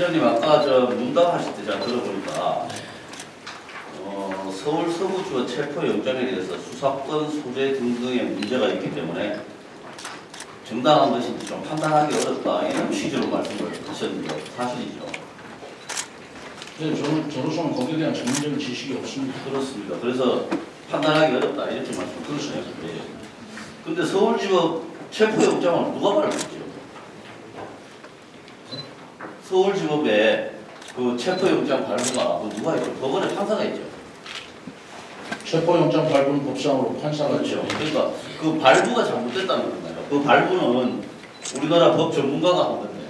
시장님 아까 저 문답하실 때 제가 들어보니까 어, 서울 서구주가 체포 영장에 대해서 수사권 소재 등등의 문제가 있기 때문에 정당한 것인지 좀 판단하기 어렵다 이런 취지로 말씀을 하셨는데 사실이죠. 네, 저는 저로서는 거기에 대한 전문적인 지식이 없습니다. 그렇습니다. 그래서 판단하기 어렵다 이렇게 말씀드렸어요. 예. 근데 서울지법 체포영장을 누가 발부했죠? 서울지법에 그 체포영장 발부가 그 누가 있죠? 법원에 판사가 있죠. 체포영장 발부는 법상으로 판사가 그렇죠. 있죠. 그러니까 그 발부가 잘못됐다는 건가요? 그 발부는 우리나라 법 전문가가 한 건데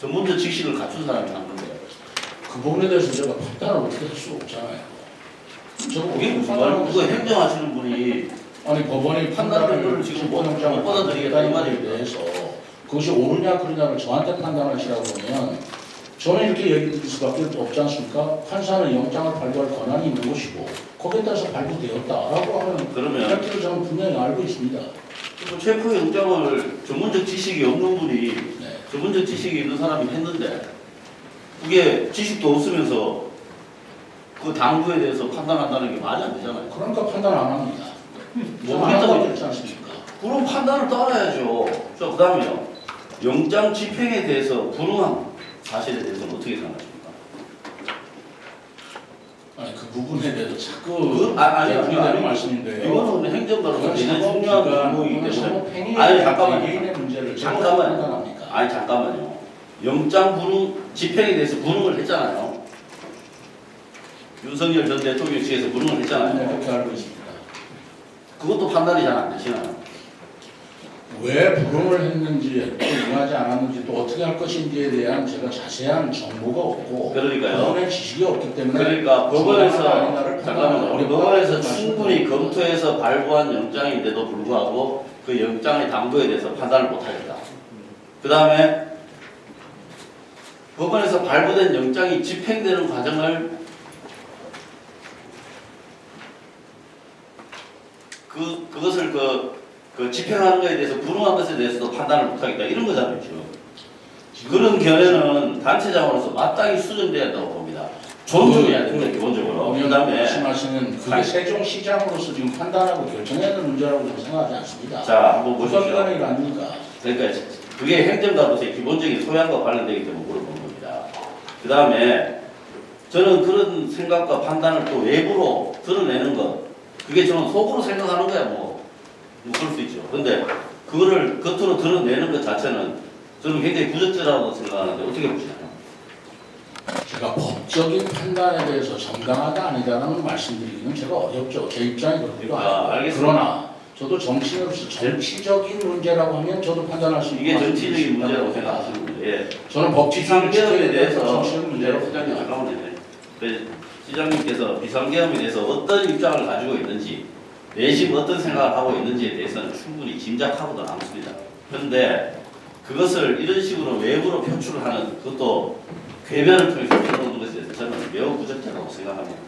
전문적 지식을 갖춘 사람이 한 건데 그 부분에 대해서 제가 판단을 어떻게 할 수가 없잖아요. 그게 무슨 말이고 그거? 행정하시는 분이 아니 법원이 판단을 지금 못- 받아들이겠다 이 받아들이겠다는 말이에요. 거에 대해서 그것이 옳으냐 그르냐를 저한테 판단하시라고 그러면 저는 이렇게 얘기 드릴 수밖에 없지 않습니까? 판사는 영장을 발부할 권한이 있는 것이고 거기에 따라서 발부되었다라고 하는 그러면 이야기를 저는 분명히 알고 있습니다. 그 체포 영장을 전문적 지식이 없는 분이 네. 전문적 지식이 있는 사람이 했는데 그게 지식도 없으면서 그 당부에 대해서 판단한다는 게 말이 안 되잖아요. 그러니까 판단 안 합니다. 뭐뭐 있지 않습니까? 그런 판단을 따라야죠. 자, 그 다음에요. 영장 집행에 대해서 불응한 사실에 대해서는 어떻게 생각하십니까? 아니 그 부분에 대해서 자꾸 그- 아, 아니, 아니. 말씀인데요. 이거는 행정가로서 사법 중요한 그건 때문에. 아니, 잠깐만요. 문제를 잠깐만요. 아니 잠깐만요. 영장 불응 집행에 대해서 불응을 했잖아요. 윤석열 전 대통령 측에서 불응을 네, 했잖아요. 그렇게 알고 있습니다. 그것도 판단이 잘 안 되시나요? 왜 불응을 했는지 또 응하지 않았는지 또 어떻게 할 것인지에 대한 제가 자세한 정보가 없고 그러니까요. 법원의 지식이 없기 때문에 그러니까 법원에서 잠깐만요. 어렵다고 법원에서 충분히. 검토해서 발부한 영장인데도 불구하고 그 영장의 당부에 대해서 판단을 못하겠다. 그 다음에 법원에서 발부된 영장이 집행되는 과정을 그 그것을 그, 그 집행하는 것에 대해서 불응한 것에 대해서도 판단을 못하겠다 이런 거잖아요 지금. 그런 견해는 단체장으로서 마땅히 수정돼야 한다고 봅니다. 존중해야 된다 기본적으로. 그 다음에 말씀하시는 그게. 세종시장으로서 지금 판단하고 결정해야 되는 문제라고 저는 생각하지 않습니다. 자 한번 보십시오. 아닙니까? 그러니까 그게 행정가로서의 기본적인 소양과 관련되기 때문에 물어본 겁니다. 그 다음에 저는 그런 생각과 판단을 또 외부로 드러내는 것, 그게 저는 속으로 생각하는 거야 뭐, 뭐 그럴 수 있죠. 근데 그거를 겉으로 드러내는 것 자체는 저는 굉장히 부적절하다고 생각하는데 어떻게 보시나요? 제가 법적인 판단에 대해서 정당하다 아니다라는 말씀드리기는 제가 어렵죠. 제 입장이 그렇기도 아. 알겠습니다. 그러나 저도 정치인으로서 정치적인 문제라고 하면 저도 판단할 수 있고 이게 수 정치적인 문제라고 봅니다. 생각하시는 거예요. 저는 법치주의를 비상계엄에 지켜야 대해서 정치적 네, 시장님 생각합니다. 잠깐만요. 네, 시장님께서 비상계엄에 대해서 어떤 입장을 가지고 있는지 내심 어떤 생각을 하고 있는지에 대해서는 충분히 짐작하고도 남습니다. 그런데 그것을 이런 식으로 외부로 표출을 하는 그것도 궤변을 통해서 표현하는 것에 대해서 저는 매우 부적절하다고 생각합니다.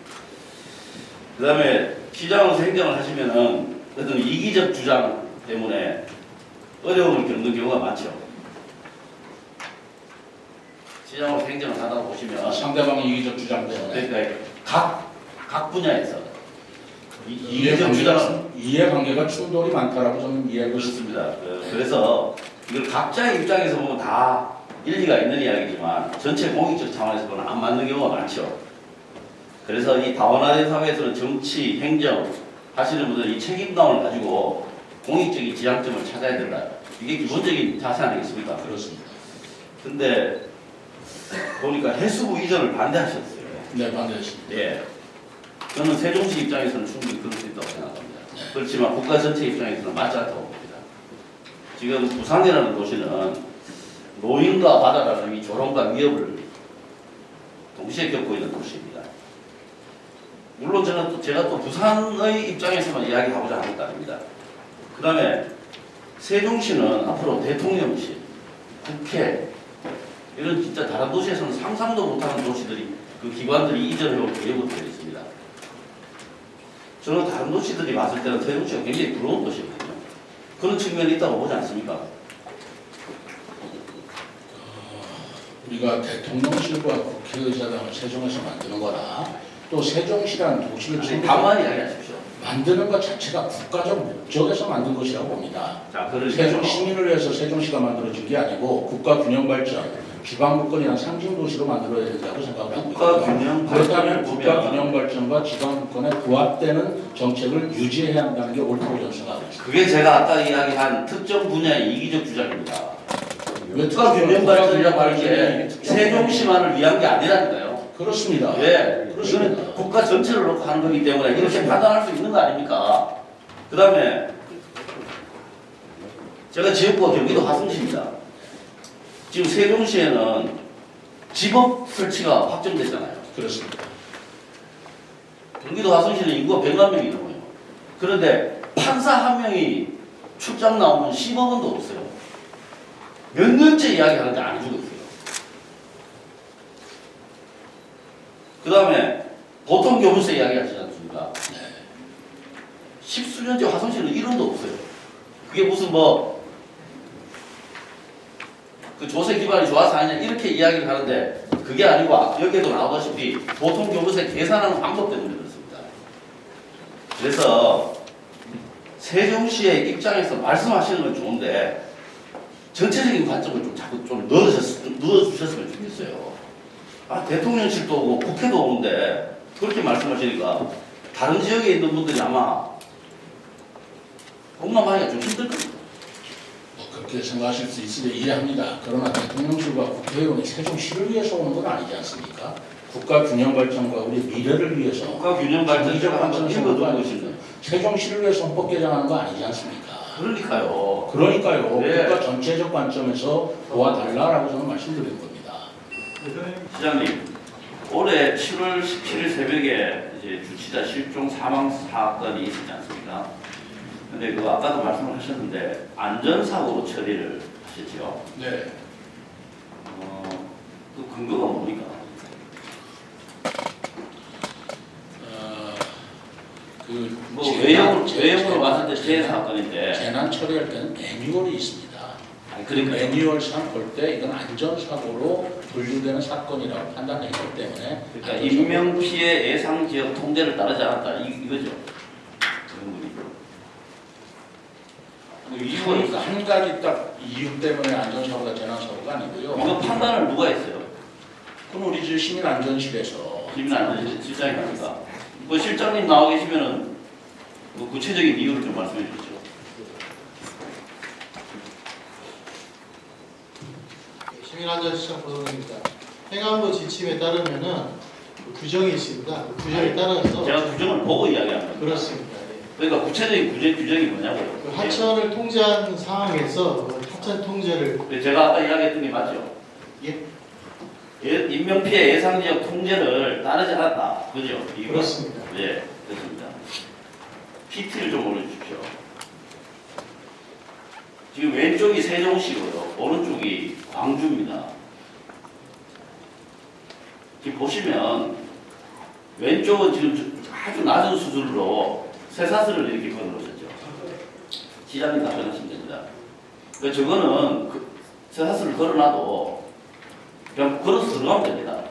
그 다음에 시장으로서 행정을 하시면은 어떤 이기적 주장 때문에 어려움을 겪는 경우가 많죠. 시장으로서 행정을 하다 보시면 상대방의 이기적 주장 때문에 그러니까 각, 각 분야에서 이- 이해 이기적 주장 관계가 이해 관계가 충돌이 많다라고 저는 이해하고 있습니다. 그렇습니다. 그- 그래서 이걸 각자의 입장에서 보면 다 일리가 있는 이야기지만 전체 공익적 차원에서 보면 안 맞는 경우가 많죠. 그래서 이 다원화된 사회에서는 정치, 행정 하시는 분들이 이 책임감을 가지고 공익적인 지향점을 찾아야 된다. 이게 기본적인 자세 아니겠습니까? 그렇습니다. 근데 보니까 해수부 이전을 반대하셨어요. 네, 반대했습니다. 예. 저는 세종시 입장에서는 충분히 그럴 수 있다고 생각합니다. 그렇지만 국가 전체 입장에서는 맞지 않다고 봅니다. 지금 부산이라는 도시는 노인과 바다라는 이 조롱과 위협을 동시에 겪고 있는 도시입니다. 물론 저는 또 제가 또 부산의 입장에서만 이야기하고자 하는 거 아닙니다. 그 다음에 세종시는 앞으로 대통령실, 국회, 이런 진짜 다른 도시에서는 상상도 못하는 도시들이 그 기관들이 이전해올 계획으로 되어 있습니다. 저는 다른 도시들이 봤을 때는 세종시가 굉장히 부러운 도시거든요. 그런 측면이 있다고 보지 않습니까? 우리가 대통령실과 국회의사당을 세종에서 만드는 거나 또 세종시라는 도시를 아니, 지금 가만히 이야기하십시오. 만드는 것 자체가 국가적 목적에서 만든 것이라고 봅니다. 자, 세종 시민을 위해서 세종시가 만들어진 게 아니고 국가 균형 발전, 지방 국권이란 상징 도시로 만들어야 된다고 생각을 하고 국가. 균형 그렇다면 국가 균형 발전과 지방 국권에 부합되는 정책을 유지해야 한다는 게 옳다고 저는 생각하고 있습니다. 그게 제가 아까 이야기한 특정 분야의 이기적 주장입니다. 왜 국가 균형 발전이라고 하는 게 세종시만을 위한 게 아니라니까요. 그렇습니다. 왜? 그렇습니다. 국가 전체를 놓고 하는 거기 때문에 이렇게. 판단할 수 있는 거 아닙니까? 그 다음에 제가 지역구가 경기도 화성시입니다. 지금 세종시에는 지법 설치가 확정됐잖아요. 그렇습니다. 경기도 화성시는 인구가 100만 명이 넘어요. 그런데 판사 한 명이 출장 나오면 10억 원도 없어요. 몇 년째 이야기하는데 안 해주고 있어요. 그 다음에 보통 교부세 이야기 하시지 않습니까? 십수년째 화성시는 1원도 없어요. 그게 무슨 뭐, 그 조세 기반이 좋아서 아니냐 이렇게 이야기를 하는데 그게 아니고 아- 여기에도 나오다시피 보통 교부세 계산하는 방법 때문에 그렇습니다. 그래서 세종시의 입장에서 말씀하시는 건 좋은데 전체적인 관점을 좀 자꾸 좀 넣어주셨, 넣어주셨으면 좋겠어요. 아, 대통령실도 오고 국회도 오는데 그렇게 말씀하시니까 다른 지역에 있는 분들이 아마 공감하기가 좀 힘들 겁니다. 뭐 그렇게 생각하실 수 있으면 이해합니다. 그러나 대통령실과 국회의원이 세종시를 위해서 오는 건 아니지 않습니까? 국가 균형 발전과 우리 미래를 위해서 국가 균형 발전제가 한번 읽어두는 것입니다. 세종시를 위해서 헌법 개정하는 거 아니지 않습니까? 그러니까요. 그러니까요. 네. 국가 전체적 관점에서 도와달라라고 저는 말씀드린 겁니다. 시장님, 올해 7월 17일 새벽에 이제 주치자 실종 사망 사건이 있었지 않습니까? 근데 그 아까도 말씀을 하셨는데 안전사고로 처리를 하셨죠. 네. 어, 그 근거가 뭡니까? 어, 그 뭐 재난- 외형으로 재- 외형으로 봤을 때 재난- 사건인데, 재난 처리할 때는 매뉴얼이 있습니다. 아니 그 그러니까 매뉴얼상 볼 때 이건 안전사고로 분류되는 사건이라고 판단했기 때문에 그러니까 인명 피해 예상 지역 통제를 따르지 않았다 이, 이거죠. 그런 분이. 뭐 이유가 그러니까 있어. 한 가지 딱 이유 때문에 안전사고가 재난사고가 아니고요. 이거 판단을 누가 했어요? 그럼 우리 저 시민안전실에서 실장이 합니까? 뭐 실장님 나와 계시면은 뭐 구체적인 이유를 좀 말씀해 주시죠. 시민안전시장 보도입니다. 행안부 지침에 따르면은 그 규정이 있습니다. 그 규정에 따라서 제가 규정을 보고 이야기하는 겁니다. 그렇습니다. 예. 그러니까 구체적인 규정, 규정이 뭐냐고요? 그 하천을 통제한 상황에서 그 하천 통제를 예. 제가 아까 이야기했던 게 맞죠? 예. 예, 인명피해 예상 지역 통제를 따르지 않았다. 그죠? 이거? 그렇습니다. 예, 그렇습니다. PT를 좀 올려주십시오. 지금 왼쪽이 세종시고요. 오른쪽이 광주입니다. 지금 보시면 왼쪽은 지금 저- 아주 낮은 수준으로 쇠사슬을 이렇게 걸어놓으셨죠. 시장님 답변하시면 됩니다. 그 저거는 그 쇠사슬을 걸어놔도 그냥 걸어서 들어가면 됩니다.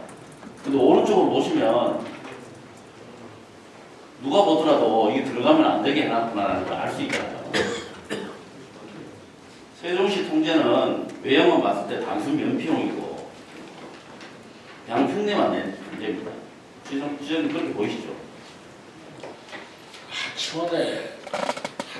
근데 오른쪽으로 보시면 누가 보더라도 이게 들어가면 안 되게 해놨구나라는 걸 알 수 있잖아요. 세종시 통제는 외형만 봤을 때 단순 면피용이고 양흉내만 낸 문제입니다. 지금 그렇게 보이시죠? 하천의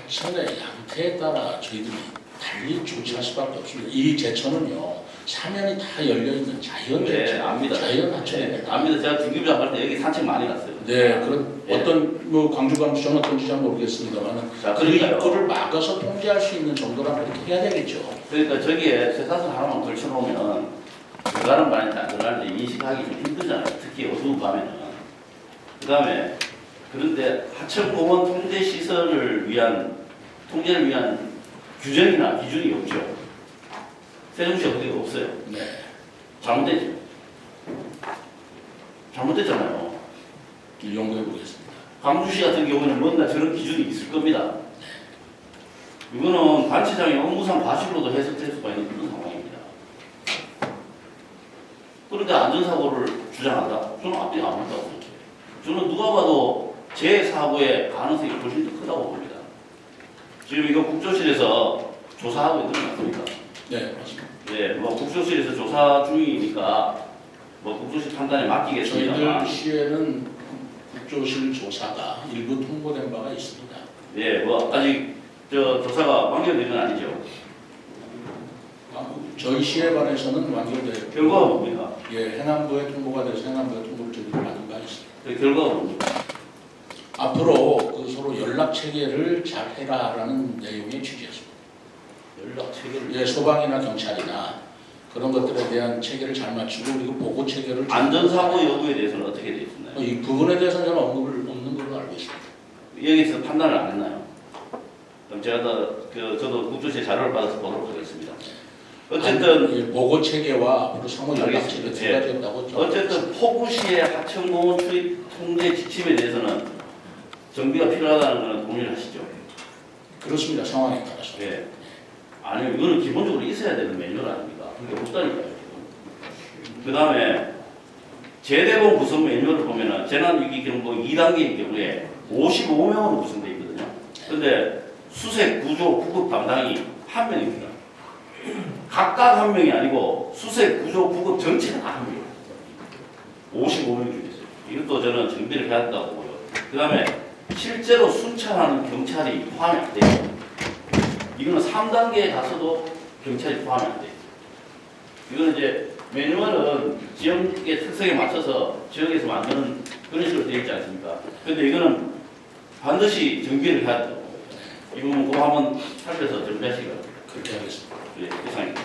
하천의 양태에 따라 저희들이 달리 조치할 수밖에 없습니다. 이 제천은요 사면이 다 열려 있는 자연 네, 제천, 압니다. 자연 네, 하천입니다. 압니다. 제가 중기부장 할때 여기 산책 많이 갔어요. 네, 그런 예. 어떤 뭐 광주광주청 어떤지 잘 모르겠습니다만 자, 그. 입구를 막아서 통제할 수 있는 정도라면 그렇게 해야 되겠죠. 그러니까 저기에 쇠사슬 하나만 걸쳐놓으면 들어가는 바인지 안 들어가는지 인식하기 좀 힘들잖아요. 특히 어두운 밤에는. 그 다음에 그런데 하천공원 통제 시설을 위한 통제를 위한 규정이나 기준이 없죠. 세종시 어디가 없어요. 네. 잘못됐죠. 잘못됐잖아요. 연구해 보겠습니다. 광주시 같은 경우는 뭔가 저런 기준이 있을 겁니다. 이거는 관치장의 업무상 과실로도 해석될 수가 있는 그런 상황입니다. 그런데 안전사고를 주장한다? 저는 앞뒤가 안 맞다고 생각해요. 저는 누가 봐도 제 사고의 가능성이 훨씬 더 크다고 봅니다. 지금 이거 국조실에서 조사하고 있는 거 맞습니까? 네, 맞습니다. 네, 뭐 국조실에서 조사 중이니까 뭐 국조실 판단에 맡기겠습니다만 저희들 시에는 국조실 조사가 일부 통보된 바가 있습니다. 예, 뭐 아직 저 조사가 완결된 건 아니죠. 아, 저희 시에 관해서는 완결되고 결과가 뭡니까? 예, 행안부에 통보가 돼서 행안부에 통보를 저희들이 받은 바 있습니다. 그 결과가 뭡니까? 앞으로 그 서로 연락 체계를 잘 해라라는 내용의 취지였습니다. 연락 체계를 예, 소방이나 경찰이나 그런 것들에 대한 체계를 잘 맞추고 그리고 보고 체계를 좀- 안전사고 여부에 대해서는 어떻게 되어 있나요? 이 부분에 대해서는 저는 언급을 없는 걸로 알고 있습니다. 여기서 판단을 안 했나요? 그럼 제가 더, 그, 저도 국조실 자료를 받아서 보도록 하겠습니다. 어쨌든, 안- 예, 보고 체계와 앞으로 상호 연락 체계 두 예. 가지였다고 좀 어쨌든 포구시의 하천공원 투입 통제 지침에 대해서는 정비가 필요하다는 것은 동의하시죠? 그렇습니다. 상황에 따라서. 예. 아니요, 이거는 기본적으로 있어야 되는 매뉴얼 아닙니까? 그게 없다니까요. 그 다음에 제대본 구성 매뉴얼을 보면은 재난위기 경보 2단계의 경우에 55명으로 구성되어 있거든요. 근데 수색 구조 구급 담당이 한 명입니다. 각각 한 명이 아니고 수색 구조 구급 전체가 다한 명이에요. 55명 중에서. 이것도 저는 정비를 해야 한다고 보고요. 그 다음에 실제로 순찰하는 경찰이 포함이 안 돼요. 이거는 3단계에 가서도 경찰이 포함이 안 돼요. 이거는 이제 매뉴얼은 지역의 특성에 맞춰서 지역에서 만드는 그런 식으로 되어 있지 않습니까? 근데 이거는 반드시 정비를 해야 된다고. 이 부분 그거 한번 살펴서 정비하시기 바랍니다. 그렇게 하겠습니다. 예, 이상입니다.